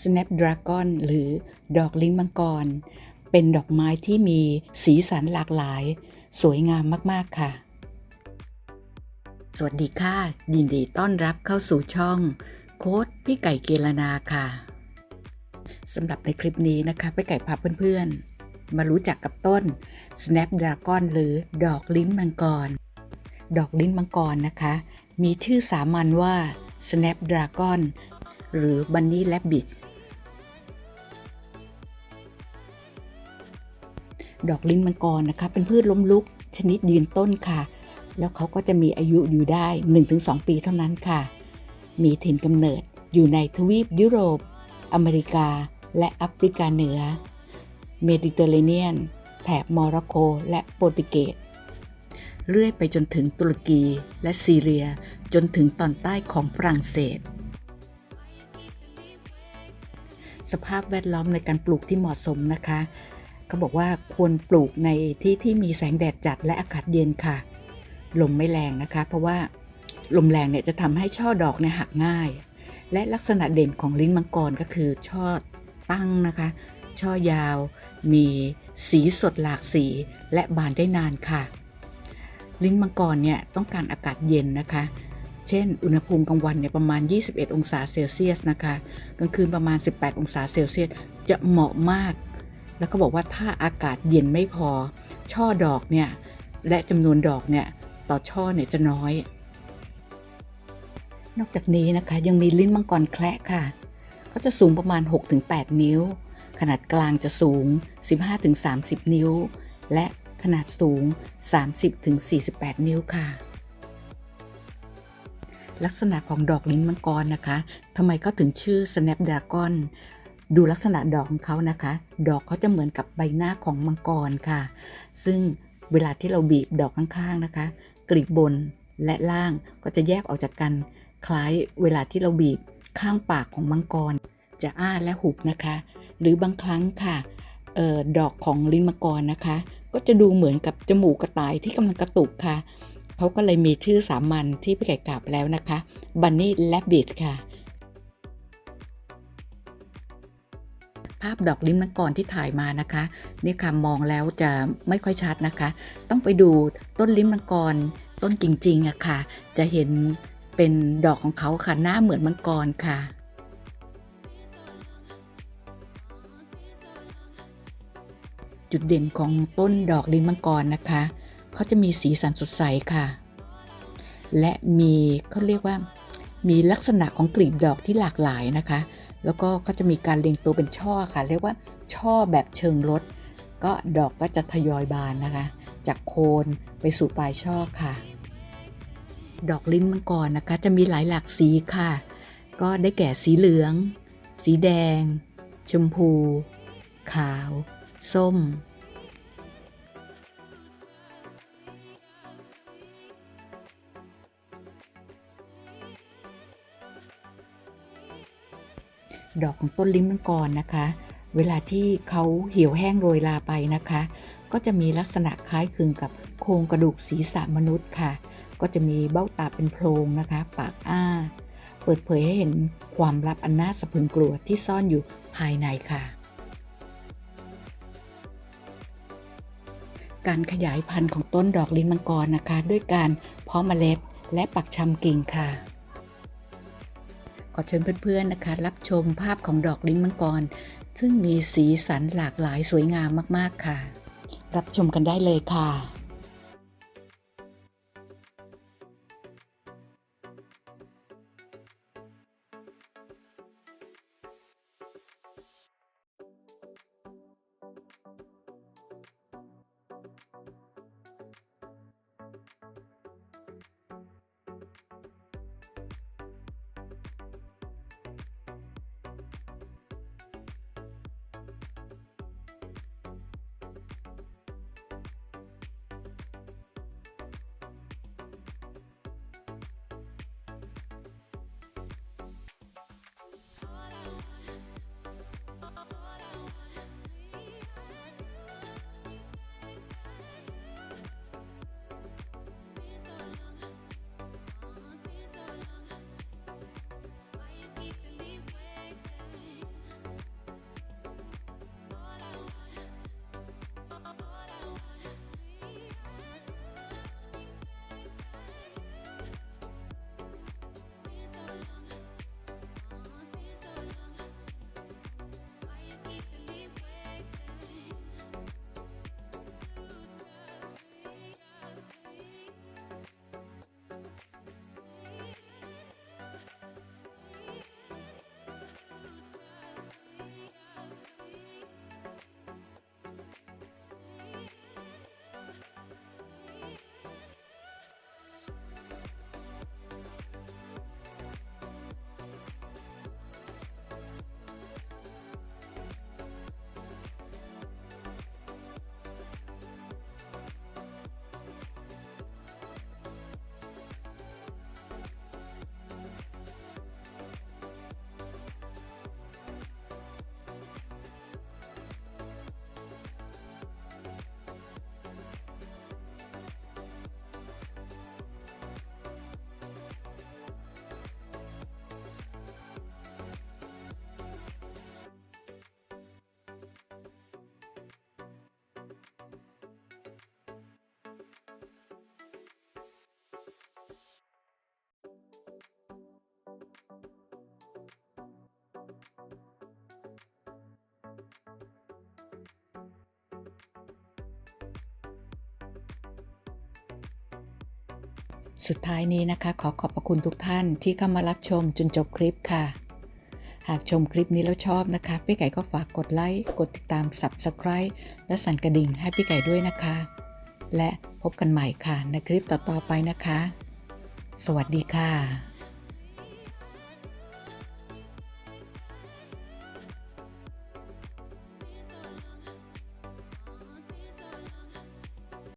Snapdragon หรือดอกลิ้นมังกร เป็นดอกไม้ที่มีสีสันหลากหลาย สวยงามมาก ๆ ค่ะ สวัสดีค่ะยินดีต้อนรับเข้าสู่ช่อง โค้ดพี่ไก่เกลนาค่ะสำหรับในคลิปนี้นะคะพี่ไก่พาเพื่อนๆ มารู้จักกับต้น Snapdragon หรือดอกลิ้นมังกร ดอกลิ้นมังกรนะคะ มีชื่อสามัญว่า Snapdragon หรือ Bunny Rabbit ดอกลิ้นมังกรนะคะ เป็นพืชล้มลุกชนิดยืนต้นค่ะ แล้วเขาก็จะมีอายุอยู่ได้ 1-2 ปีเท่านั้นค่ะ มีถิ่นกำเนิดอยู่ในทวีปยุโรป อเมริกา และแอฟริกาเหนือ เมดิเตอร์เรเนียน แถบโมร็อกโก และโปรตุเกส เรื่อยไปจนถึงตุรกีและซีเรีย จนถึงตอนใต้ของฝรั่งเศส สภาพแวดล้อมในการปลูกที่เหมาะสมนะคะเขาบอกว่าควรปลูกในที่ที่มีแสงแดดจัดและอากาศเย็นค่ะ ลมไม่แรงนะคะ เพราะว่าลมแรงเนี่ยจะทำให้ช่อดอกเนี่ยหักง่าย และลักษณะเด่นของลิ้นมังกรก็คือช่อตั้งนะคะ ช่อยาว มีสีสดหลากสี และบานได้นานค่ะ ลิ้นมังกรเนี่ยต้องการอากาศเย็นนะคะ เช่น อุณหภูมิกลางวันเนี่ยประมาณ 21 องศาเซลเซียสนะคะ กลางคืนประมาณ 18 องศาเซลเซียส จะเหมาะมาก แล้วก็บอกว่าถ้าอากาศเย็นไม่พอ ช่อดอกเนี่ย และจำนวนดอกเนี่ย ต่อช่อเนี่ยจะน้อย นอกจากนี้นะคะยังมีลิ้นมังกรแคระค่ะเขาจะสูงประมาณ 6-8 นิ้ว ขนาดกลางจะสูง 15-30 นิ้ว และขนาดสูง 30-48 นิ้วค่ะ ลักษณะของดอกลิ้นมังกรนะคะทำไมเขาถึงชื่อ Snapdragon ดูลักษณะดอกของเขานะคะ ดอกเขาจะเหมือนกับใบหน้าของมังกรค่ะ ซึ่งเวลาที่เราบีบดอกข้างๆนะคะ กลีบบนและล่างก็จะแยกออกจากกัน คล้ายเวลาที่เราบีบข้างปากของมังกร จะอ้าและหุบนะคะ หรือบางครั้งค่ะออดอกของลิ้นมังกรนะคะ ก็จะดูเหมือนกับจมูกกระต่ายที่กำลังกระตุกค่ะ เขาก็เลยมีชื่อสามัญที่พี่ไก่กล่าวแล้วนะคะ Bunny Rabbit ค่ะ ภาพดอกลิ้นมังกรที่ถ่ายมานะคะ นี่ค่ะมองแล้วจะไม่ค่อยชัดนะคะ ต้องไปดูต้นลิ้นมังกรต้นจริงๆอะค่ะ จะเห็นเป็นดอกของเขาค่ะหน้าเหมือนมังกรค่ะจุดเด่นของต้นดอกลิ้นมังกรนะคะ เขาจะมีสีสันสดใสค่ะ และมีเขาเรียกว่า มีลักษณะของกลีบดอกที่หลากหลายนะคะ แล้วก็เขาจะมีการเรียงตัวเป็นช่อค่ะ เรียกว่าช่อแบบเชิงรถก็ดอกก็จะทยอยบานนะคะ จากโคนไปสู่ปลายช่อค่ะ ดอกลิ้นมังกรนะคะ จะมีหลายหลากสีค่ะ ก็ได้แก่สีเหลือง สีแดง ชมพู ขาว ส้ม ดอกของต้นลิ้นมังกรนะคะ เวลาที่เขาเหี่ยวแห้งโรยลาไปนะคะ ก็จะมีลักษณะคล้ายคลึงกับโครงกระดูกศีรษะมนุษย์ค่ะ ก็จะมีเบ้าตาเป็นโพรงนะคะ ปากอ้า เปิดเผยให้เห็นความลับอันน่าสะพรึงกลัวที่ซ่อนอยู่ภายในค่ะ การขยายพันธุ์ของต้นดอกลิ้นมังกรนะคะ ด้วยการเพาะเมล็ดและปักชำกิ่งค่ะ ขอเชิญเพื่อนๆนะคะ รับชมภาพของดอกลิ้นมังกร ซึ่งมีสีสันหลากหลายสวยงามมากๆค่ะ รับชมกันได้เลยค่ะ สุดท้ายนี้นะคะ ขอขอบพระคุณทุกท่านที่เข้ามารับชมจนจบคลิปค่ะ หากชมคลิปนี้แล้วชอบนะคะ พี่ไก่ก็ฝากกดไลค์ กดติดตาม Subscribe และสั่นกระดิ่งให้พี่ไก่ด้วยนะคะ และพบกันใหม่ค่ะในคลิปต่อๆไปนะคะ สวัสดีค่ะ